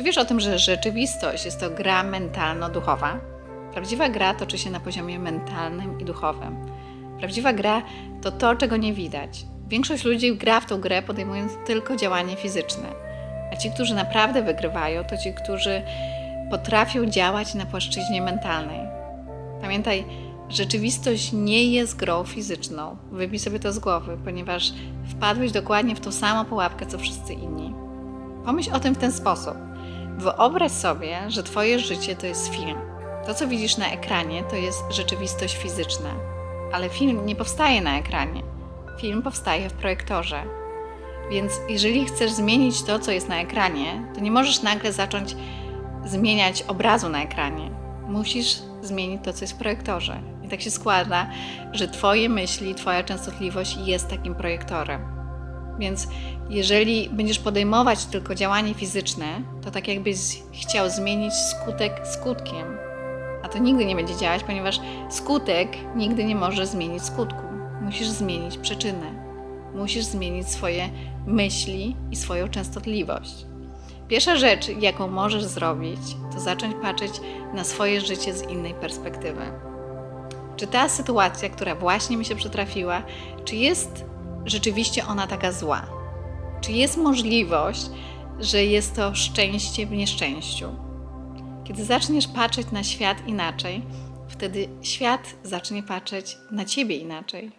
Czy wiesz o tym, że rzeczywistość jest to gra mentalno-duchowa? Prawdziwa gra toczy się na poziomie mentalnym i duchowym. Prawdziwa gra to to, czego nie widać. Większość ludzi gra w tą grę podejmując tylko działanie fizyczne. A ci, którzy naprawdę wygrywają, to ci, którzy potrafią działać na płaszczyźnie mentalnej. Pamiętaj, rzeczywistość nie jest grą fizyczną. Wybij sobie to z głowy, ponieważ wpadłeś dokładnie w tą samą pułapkę, co wszyscy inni. Pomyśl o tym w ten sposób. Wyobraź sobie, że Twoje życie to jest film. To, co widzisz na ekranie, to jest rzeczywistość fizyczna. Ale film nie powstaje na ekranie. Film powstaje w projektorze. Więc jeżeli chcesz zmienić to, co jest na ekranie, to nie możesz nagle zacząć zmieniać obrazu na ekranie. Musisz zmienić to, co jest w projektorze. I tak się składa, że Twoje myśli, Twoja częstotliwość jest takim projektorem. Więc jeżeli będziesz podejmować tylko działanie fizyczne, to tak jakbyś chciał zmienić skutek skutkiem. A to nigdy nie będzie działać, ponieważ skutek nigdy nie może zmienić skutku. Musisz zmienić przyczynę. Musisz zmienić swoje myśli i swoją częstotliwość. Pierwsza rzecz, jaką możesz zrobić, to zacząć patrzeć na swoje życie z innej perspektywy. Czy ta sytuacja, która właśnie mi się przytrafiła, czy jest rzeczywiście ona taka zła? Czy jest możliwość, że jest to szczęście w nieszczęściu? Kiedy zaczniesz patrzeć na świat inaczej, wtedy świat zacznie patrzeć na ciebie inaczej.